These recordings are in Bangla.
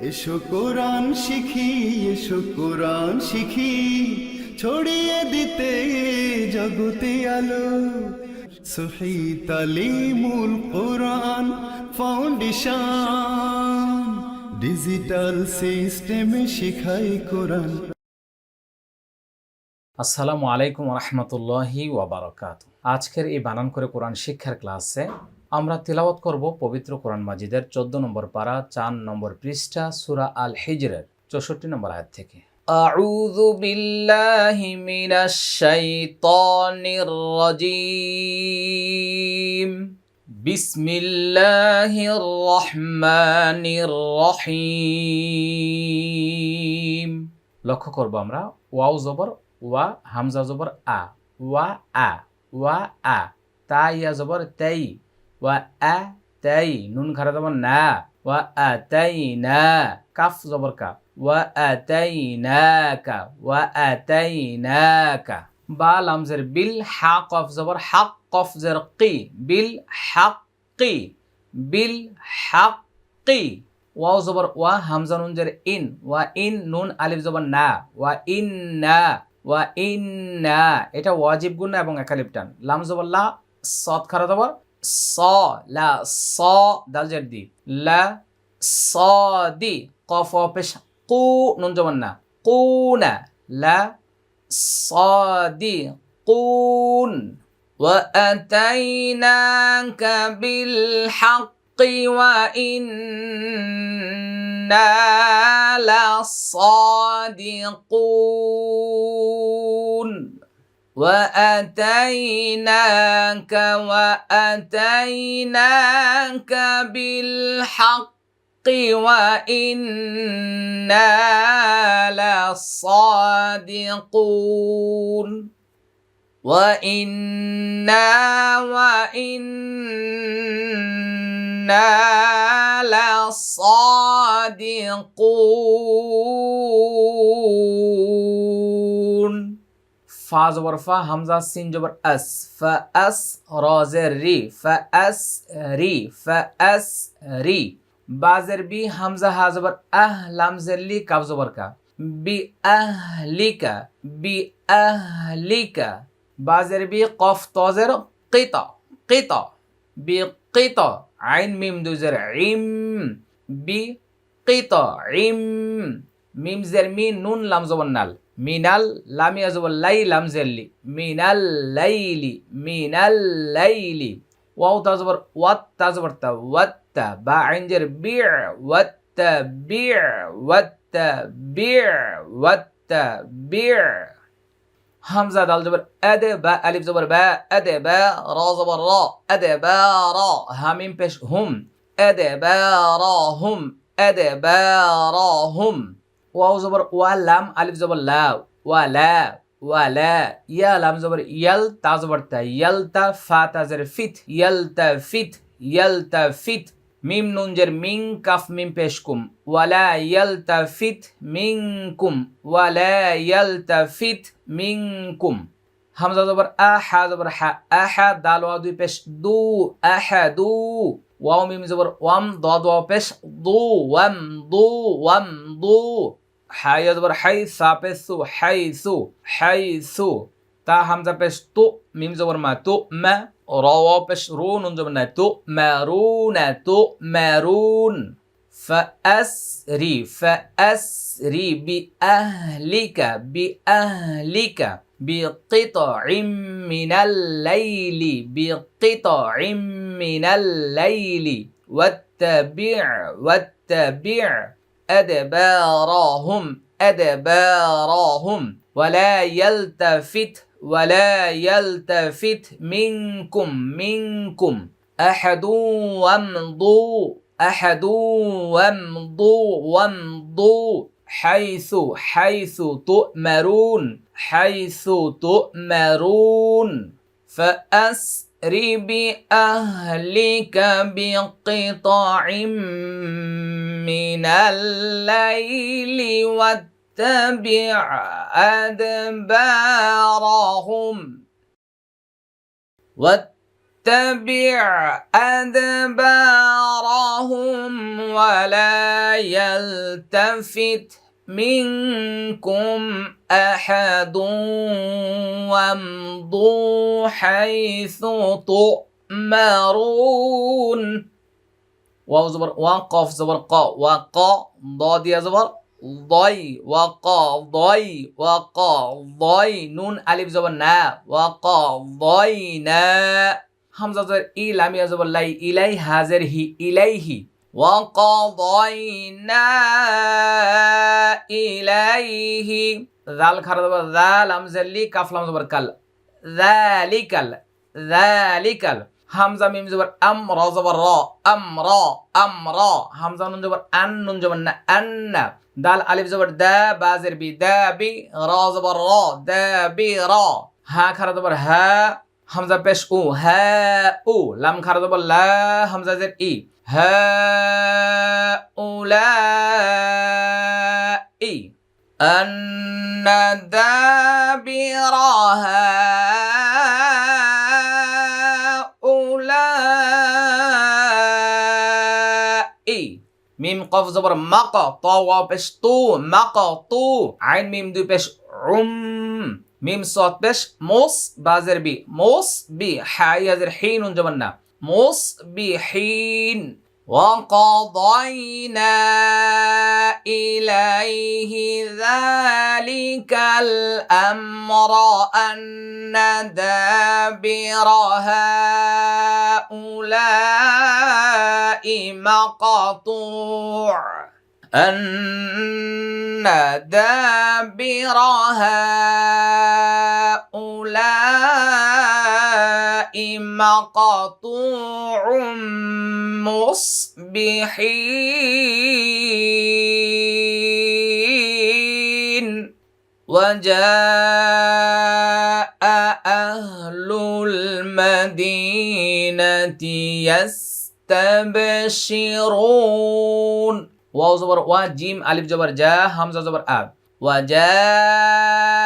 এসো কোরআন শিখি, এসো কোরআন শিখি। ছড়িয়ে দিতে জগতে আলো। সহি কোরআন ফাউন্ডেশন। ডিজিটাল সিস্টেমে শিখাই কোরআন। আসসালামু আলাইকুম রহমতুল্লাহি ওয়াবারকাত আজকের এই বানান করে কোরআন শিক্ষার ক্লাসে আমরা তিলাওয়াত করব পবিত্র কোরআন মাজিদের চোদ্দ নম্বর পারা চার নম্বর পৃষ্ঠা সুরা আল হিজরের চৌষট্টি নম্বর আয়াত থেকে أعوذ بالله من الشيطان الرجيم بسم الله الرحمن الرحيم লক্ষ্য করব আমরা ওয়াও জবর ওয়া হামজা জবর আ ওয়া আ ওয়া আ তা ইয়া জবর তাই ওয়া আ তাই নুন খারা জবর না ওয়া আ তাই না কাফ জবর কা ওয়া আ তাই না কা ওয়া আ তাই না কা বা লামজের বিল হা কফ জবর হাক কফ জের কি বিল হাক কি বিল হাক কি ওয়াও জবর ওয়া হামজা নুন জের ইন ওয়া ইন নুন আলিফ জবর না ওয়া ইন না ওয়া ইন না এটা ওয়াজিব গুণ এবং একালিফ টান লাম জবর লা সদ খারা জবর صا لا صا دال جردي لا صا دي. قاف وبش قو ننجمنا قونا لا صا دي. قون. وأتيناك بالحق وإنا لصادقون. واتيناك واتيناك بالحق وأنا لصادقون وأنا وأنا لصادقون ফা জবর ফা, হামজা, সিন জবর আস ফা আস রজের রি। ফা আস রি। ফা আস রি। বাজের বি, হামজা, হা জবর আহ লামজের লি কাব জবর কা। বি আহলিকা বি আহলিকা বাজের বি কফ তজের কিতা কিতা বি কিতা আইন, মিম দুজের ইম। বি কিতা ইম। মিম জের মি নুন লাম জবর নাল, মিনাল জবর লাই লাম জেরলি মিনাল লাইলি মিনাল লাইলি। ওয়াও তা জবর, ওয়াত তা জবর তা ওয়াত্তা বা আইন জের বির ওয়াত্তা বির ওয়াত্তা বির ওয়াত্তা বির হামজা দাল জবর আদে বা, আলিফ জবর বা আদে বা, রা জবর রা আদে বা, রা। হামিম পেশ হুম আদে বা, রা হুম আদে বা, রা হুম। ওয়াও জবর ওয়া লাম আলিফ জবর লা ওয়া লা ওয়া লা, ইয়া লাম জবর ইয়াল, তা জবর তা ইয়াল তা ফা তা জের ফিত, ইয়াল তা ফিত, ইয়াল তা ফিত, মিম নুন জের মিং কাফ মিম পেশ কুম ওয়ালা ইয়ালতা ফিত মিংকুম ওয়ালা ইয়ালতা ফিত মিংকুম হামজা জবর আ, হা জবর হা আহা দাল ওয়া দুই পেশ দু আহা দু, ওয়াও মিম জবর ওয়াম দদ ওয়াও পেশ দু, ওয়াম দু ওয়াম, দু। حيث اصبر حي ساپس حيثو حي تا حمزة پیش تو ميم زبر ما تو ما روا پیش رو نون زبر تو مرون تو مرون فأسري فأسري بأهلك بأهلك بقطع من الليل بقطع من الليل. واتبع واتبع. أدبارهم أدبارهم. ولا يلتفت ولا يلتفت منكم منكم. أحد وامضوا أحد وامضوا وامضوا. حيث حيث تؤمرون حيث تؤمرون. فأسر بأهلك بقطع من الليل واتبع أدبارهم واتبع أدبارهم ولا يلتفت منكم احد وامضوا حيث تؤمرون واو زبر وقف زبر قا وقا ضا دي زبر ضي وقا ضي وقا ضي نون الف زبر نا وقا ضينا همزه زبر اي لام زبر لاي الي حاضر هي اليه না ইলাইহি জাল খারা জবর জাল আমজাল্লি কাফ লাম জবর কাল যালিকাল যালিকাল হামজা মিম জবর আম র জবর র আম র আম র হামজা নুন জবর আন নুন জবর না আন্না দাল আলিফ জবর দা বাজের বি দা বি র জবর র দা বি র হা খারা জবর হা হামজা পেশ উ হা উ লাম খারা জবর লা হামজা জের ই هؤلاء أن دابر هؤلاء. ميم قف زبر مقا طوى بش طو مقا طو. عين ميم دو بش عم. ميم صوت بش موس بازر بي موس بي حاي حين جبنا. مصبحين وقضينا إليه ذلك الأمر أن دابر هؤلاء مقطوع. أن دابر هؤلاء مقطوع مصبحين وجاء أهل المدينة يستبشرون واو زبر وجيم ألف زبر جاء همزة زبر أب وجاء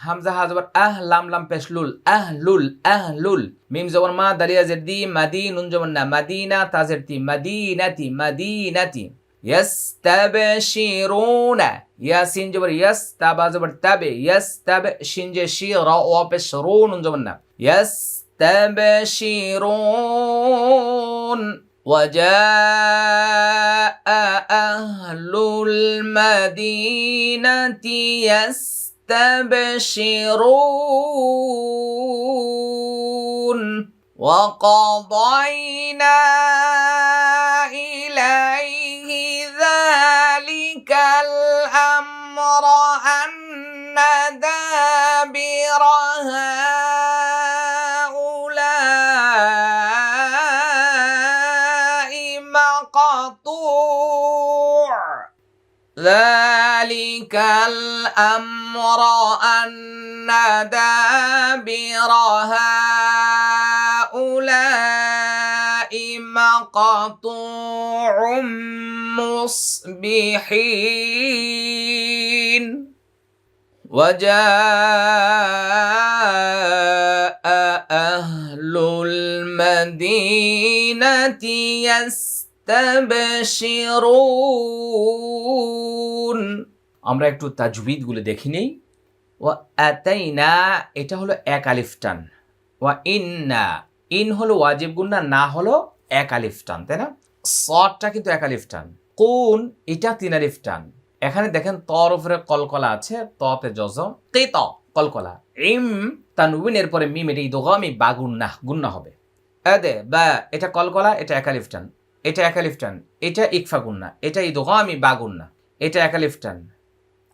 همزه ها آه لام لام پیش لول آه لول آه لول ميم زور ما دليل زدي مدين نون زبر نا مدينة تا زدتي مدينتي مدينتي. يستبشرون. يا جبر يس زبر تاب يس تاب شين جي شي را أو يستبشرون. وجاء أهل المدينة يس يستبشرون وقضينا إليه ذلك الأمر أن دابر هؤلاء مقطوع. ذلك الأمر أن دابر هؤلاء مقطوع مصبحين. وجاء أهل المدينة يستبشرون. আমরা একটু তাজবিদগুলো দেখি নেই। ওয়া আতাইনা, এটা হলো এক আলিফ টান। ওয়া ইন্না, ইন হলো ওয়াজিব গুন্না না হলো এক আলিফ টান, তাই না? সটটা কিন্তু এক আলিফ টান। কোন, এটা তিন আলিফ টান। এখানে দেখেন তর উপরে কলকলা আছে ততে জজম তে ত কলকলা। ইম তানউইন এর পরে মিম, এটা ইদগামি, বা গুন্না গুন্না হবে। এদে বা, এটা কলকলা, এটা টান। এটা টান। এটা ইকফা গুন্না এটা ইদগামি, বা গুন্না এটা টান।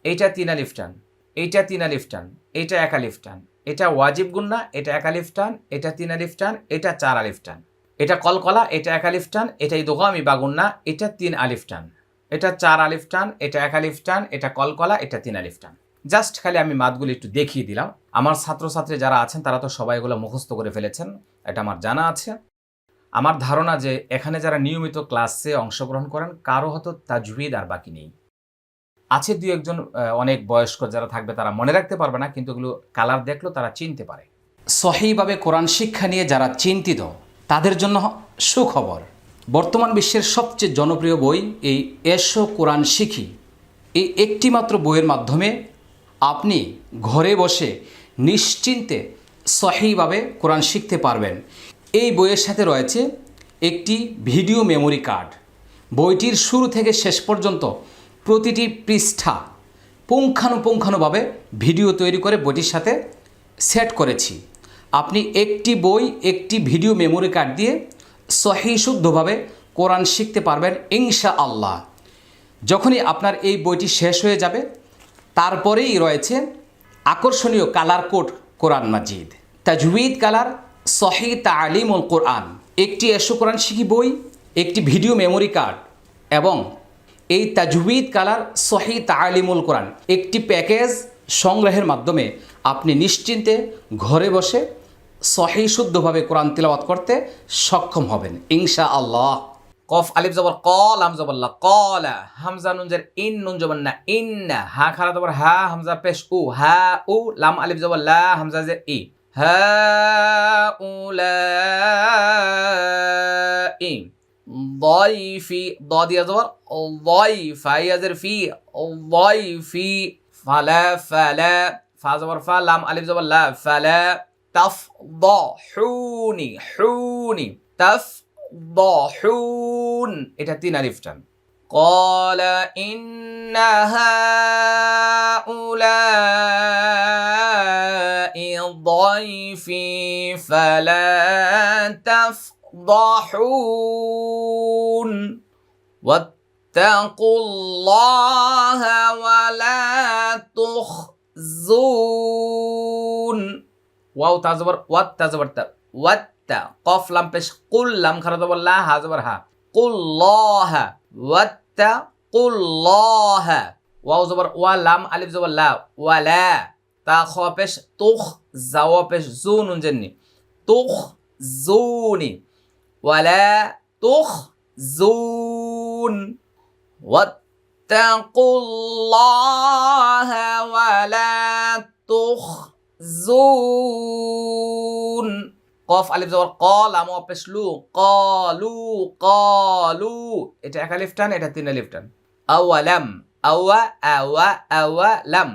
এটা তিন আলিফ টান এটা তিন আলিফ টান এটা এক আলিফ টান, এটা ওয়াজিব গুন্না এটা এক আলিফ টান, এটা তিন আলিফ টান, এটা চার আলিফ টান। এটা কলকলা, এটা এক আলিফ টান, এটা ইদগামি বা গুন্না এটা তিন আলিফ টান। এটা চার আলিফ টান, এটা এক আলিফ টান, এটা কলকলা, এটা তিন আলিফ টান। জাস্ট খালি আমি মাতগুলি একটু দেখিয়ে দিলাম। আমার ছাত্রছাত্রী যারা আছেন, তারা তো সবাই এগুলো মুখস্থ করে ফেলেছেন, এটা আমার জানা আছে। আমার ধারণা যে এখানে যারা নিয়মিত ক্লাসে অংশগ্রহণ করেন, কারও হয়তো তাজবিদ আর বাকি নেই। আছে দুই একজন অনেক বয়স্ক যারা থাকবে তারা মনে রাখতে পারবে না, কিন্তু এগুলো কালার দেখলেও তারা চিনতে পারে। সহিভাবে কোরআন শিক্ষা নিয়ে যারা চিন্তিত, তাদের জন্য সুখবর। বর্তমান বিশ্বের সবচেয়ে জনপ্রিয় বই এই এসো কোরআন শিখি। এই একটিমাত্র বইয়ের মাধ্যমে আপনি ঘরে বসে নিশ্চিন্তে সহিভাবে কোরআন শিখতে পারবেন। এই বইয়ের সাথে রয়েছে একটি ভিডিও মেমোরি কার্ড। বইটির শুরু থেকে শেষ পর্যন্ত প্রতিটি পৃষ্ঠা পুঙ্খানুপুঙ্খানুভাবে ভিডিও তৈরি করে বইটির সাথে সেট করেছি। আপনি একটি বই, একটি ভিডিও মেমোরি কার্ড দিয়ে সহি শুদ্ধভাবে কোরআন শিখতে পারবেন ইনশা আল্লাহ যখনই আপনার এই বইটি শেষ হয়ে যাবে, তারপরেই রয়েছে আকর্ষণীয় কালার কোড কোরআন মাজিদ। তাজউইদ কালার সহি তালিমুল কোরআন। একটি এসো কোরআন শিখি বই, একটি ভিডিও মেমোরি কার্ড এবং এই তাজউইদ কালার সহি তালিমুল কোরআন। একটি প্যাকেজ সংগ্রহের মাধ্যমে আপনি নিশ্চিন্তে ঘরে বসে সহি শুদ্ধভাবে কোরআন তিলাওয়াত করতে সক্ষম হবেন। ইনশা আল্লাহ কফ, আলিফ জবর ক লাম জবর লা, কলা। হামজা নুনজের ইন, নুন জবর না, ইন্না। হা খারা জবর হা, হামজা পেশ উ, হা, উ, লাম, আলিফ জবর লা, হামজা জের ই। হা উলা ই। ضيفي ضاد يا زبر ضيف يا زر في ضيفي فلا فلا فا زبر فا لام الف زبر لا فلا تفضحوني حوني تفضحون এটা তিন আলিফ টান قال إن هؤلاء ضيفي فلا تفضحون واتقوا الله ولا تخزون واو تزبر وات تزبر تا وات قف لام পেশ قل لام খারা জবর লা হা জবর হা قل الله واتقوا الله ওয়াও জবর ওয়া লাম আলিফ জবর লা ওয়ালা তা খ পেশ তুখ জাওয়া পেশ জু নুন জেননি তুখ জুনি ওয়ালা তুখ জুন واتقوا الله ولا تخزون কফ আলিফ জবর ক লাম ওয়া পেশ লু কলু কলু এটা এক আলিফ টান এটা তিন আলিফ টান আওয়ালাম আওয়া আওয়া আওয়ালাম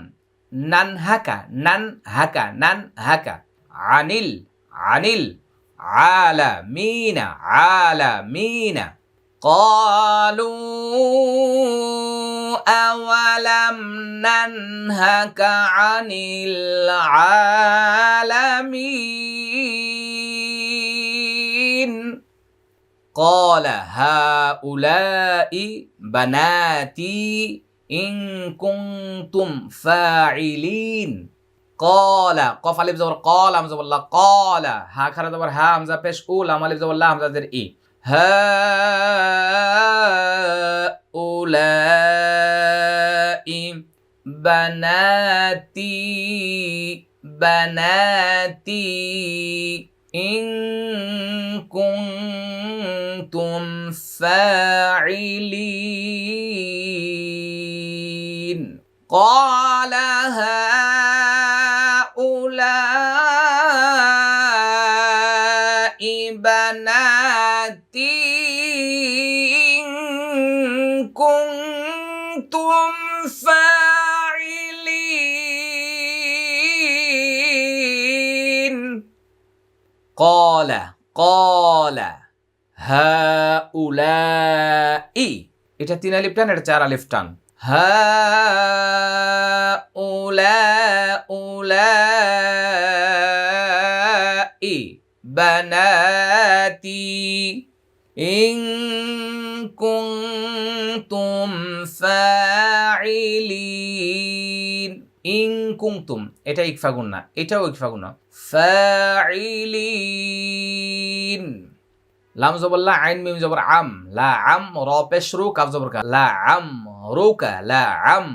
নান হাকা নান হাকা নান হাকা আনিল আনিল عالمين عالمين. قالوا أولم ننهك عن العالمين؟ قال هؤلاء بناتي إن كنتم فاعلين. قال قف على بزور قال حمزة والله قال. ها خر دبر ها حمزة پیش أول عمل بزور الله حمزة در اي ها أولئك بناتي بناتي إن كنتم فاعلين. قال এটা তিন আলিফ টান, এটা চার আলিফ টান। হা ইং উলা ই, বানাতি। ইং কুংতুম তুম এটা ইকফাগুন না, এটাও ইকফাগুন ফাইলিন লাম জবর লা, আইন মিম জবর আম, লা আম র পেশ রু কাফ জবর কা, লা আম রুকা, লা আম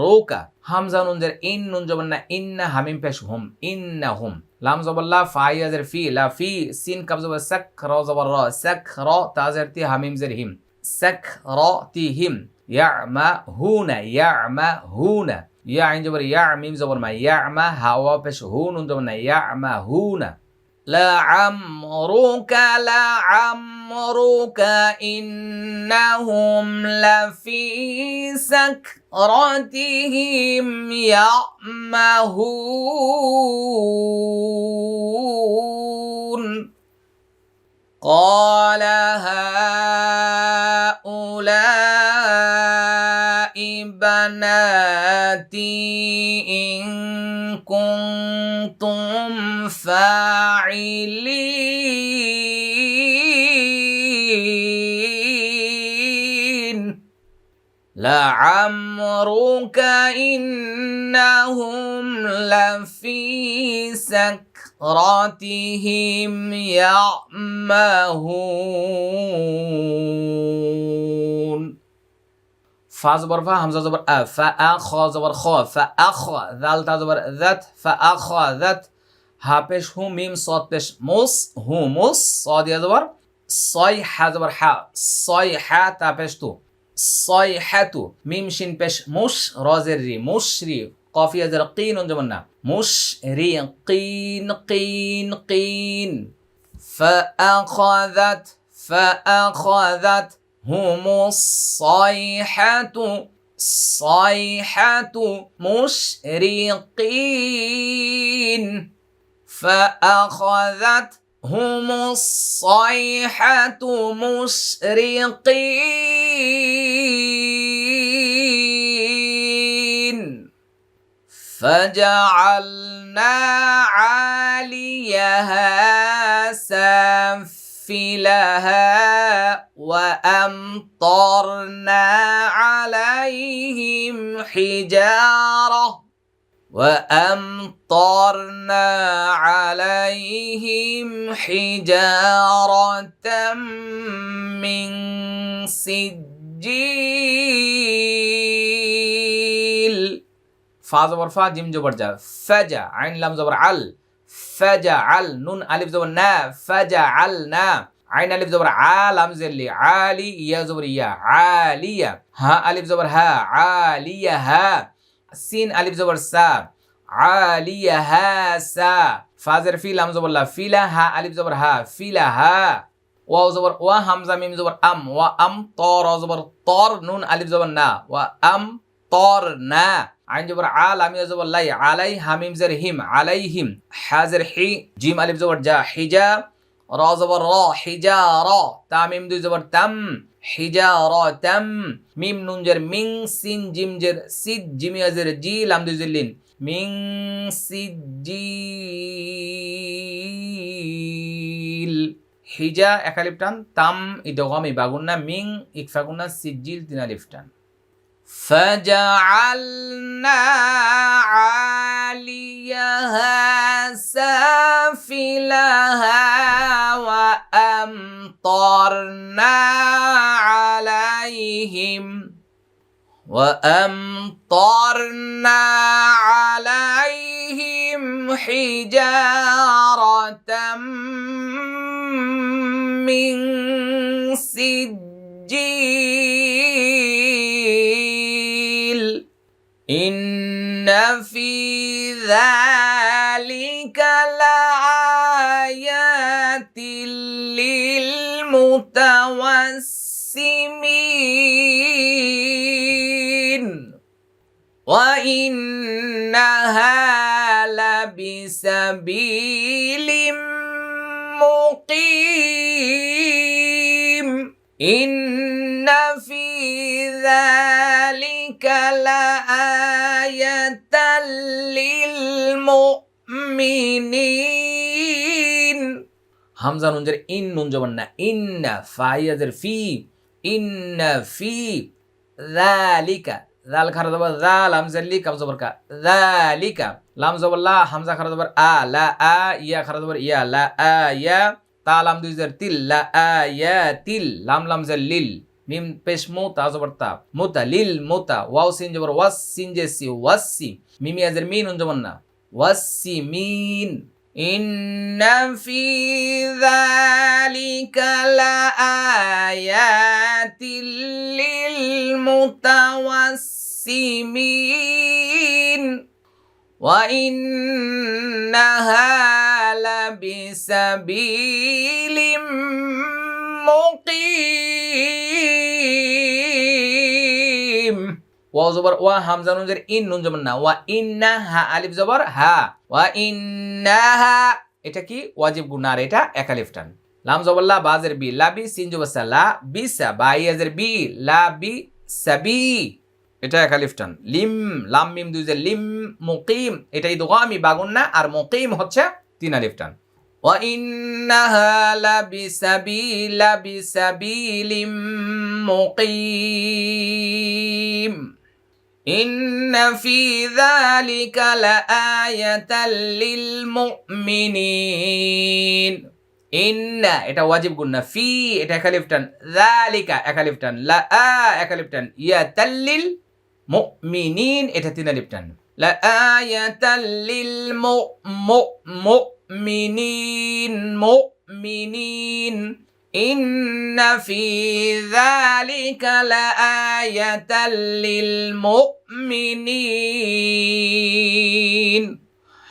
রুকা। হামজা নুন জের ইন, নুন জবর না, ইন্না হামিম পেশ হুম, ইন্না হুম। লাম জবর লা ফাই আজের ফি, লা ফি, সিন, কাফ জবর সাক র জবর র সাক র তাজের তি, হামিম জের হিম। সাক র, তি, হিম। ইয়ামা হুনা ইয়ামা হুনা ইয়া আইন জবর, ইয়া মিম জবর মা ইয়া মা হাওয়া পেশ হু, নুন জবর না ইয়া মা হু না لعمرك لعمرك إنهم لفي سكرتهم يعمهون. قال هؤلاء بناتي إن كنتم الفاعلين لعمرك إنهم لفي سكرتهم يعمهون. فا زبر فا همزة زبر أ فأخ زبر خا فأخ اخ زبر ذت فا ذت ফা আ খ দাত হা পেশ হু মিম সদ পেশ মুস হু মুস স দিয়া জবর ছয় হা জবর হা ছয় হা তা পেশ তু ছয় হা তু মিম শিন পেশ মুস রজের রি মুস রি কফিয়া জের কিন যেমন না মুস রি কিন কিন কিন فأخذت فأخذت هم الصيحة صيحة مشرقين فأخذتهم الصيحة مشرقين. فجعلنا عاليها سافلها وأمطرنا عليهم حجارة وأمطرنا عليهم حجارة من سجيل. فا زبر فا جيم زبر جا فجا عين لام زبر عل. فجعل نون ألف زبر نا. فجعلنا عين ألف زبر ع لام زل لي. عالي يا زبر يا. عالية. ها ألف زبر ها. عالية ها. সিন আলিফ জবর সা। আলিয়া হা সা। ফাজের ফি, লাম জবর লা। ফিলা হা, আলিফ জবর হা। ফিলা হা। ওয়া জবর ওয়া, হামজা, মিম জবর আম। ওয়া আম, তর জবর তর, নুন, আলিফ জবর না। ওয়া আম, তর না। আইন জবর আল আমি জবর লাই। আলাই হামিম জের হিম, আলাইহিম। হাজের হি, জিম, আলিফ জবর জা। হিজা র জবর র হিজা র তামিম দুই জবর তাম হিজা র তাম, মিম নুন জের মিং, সিন জিম জের সিদ জিমি আজের জি, লাম দুই জিল্লিন মিং, সিদ জিল হিজা একালিফ টান, তাম, ইদগামি, বাগুন্না, মিং ইকফাগুন্না সিজিল তিন আলিফ টান। فجعلنا عاليها سافلها وأمطرنا عليهم وأمطرنا عليهم حجارة من سجيل. في ذلك لآيات للمتوسمين. وإنها لبسبيل مقيم. إن মুমিনিন হামজা নুনজের ইন নুন জবান না, ইন্না ফাইয়াজের ফি ইন ফি, যালিকা জাল খারা জবর জা লাম জাল্লি কাম জবর কা, যালিকা, লাম জবর লা, হামজা খারা জবর আ, লা, আ, ইয়া খারা জবর ইয়া, লা, আ, ইয়া, তা, লাম দুই জের তিল, লা, আ, ইয়া, তিল, লাম লাম জের লিল, মিম পেশ মোতা জবর তা মোতা লিল মোতা ওয়াও, সিন জবর, ওয়াস, সিন জেসি ওয়াসি মিমি আজের মিন উন জবর না। والسمين. إن في ذلك لآيات للمتوسمين. وإنها لبسبيل مقيم. ওয়া জবর ওয়া হামজা নুন জের ইন নুন জবর না ওয়া ইন্না হা আলিফ জবর হা ওয়া ইন্নাহা এটা কি ওয়াজিব গুনার এটা একালিফ টান লাম জবর লা বাজের বি লা বি সিন জবর সা লা বি সা বা ইয়াজের বি লা বি সাবি এটা একালিফ টান লিম লাম মিম দুই যে লিম মুকিম এটা ইদগামি বাগুন না আর মুকিম হচ্ছে তিন আলিফ টান وإنها لبسبيل لبسبيل مقيم إن في ذلك لآية للمؤمنين إن এটা ওয়াজিব গুন্না ফি এটা একালিফটান যালিকা একালিফটান লা আ একালিফটান ইয়াতাল্লিল মুমিনিন এটা তিন আলিফটান লা আয়াতাল্লিল মু মু মুমিনিন মুমিনিন إن في ذلك لآية للمؤمنين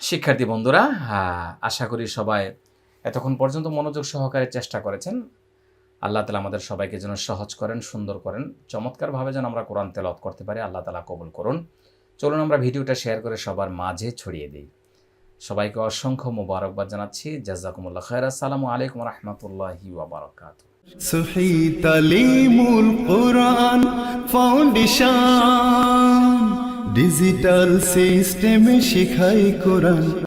শিক্ষার্থী বন্ধুরা হ্যাঁ, আশা করি সবাই এতক্ষণ পর্যন্ত মনোযোগ সহকারে চেষ্টা করেছেন আল্লাহ তালা আমাদের সবাইকে যেন সহজ করেন সুন্দর করেন চমৎকারভাবে যেন আমরা কোরআন তেলত করতে পারি আল্লাহ তালা কবুল করুন চলুন আমরা ভিডিওটা শেয়ার করে সবার মাঝে ছড়িয়ে দিই সবাইকে অসংখ্য মোবারকবাদ জানাচ্ছি। জাজাকুমুল্লাহ খায়র আসসালামু আলাইকুম রহমতুল্লাহি ওবরাকাত তালিমুল কোরআন ফাউন্ডেশন, ডিজিটাল সিস্টেমে শিখাই কোরআন।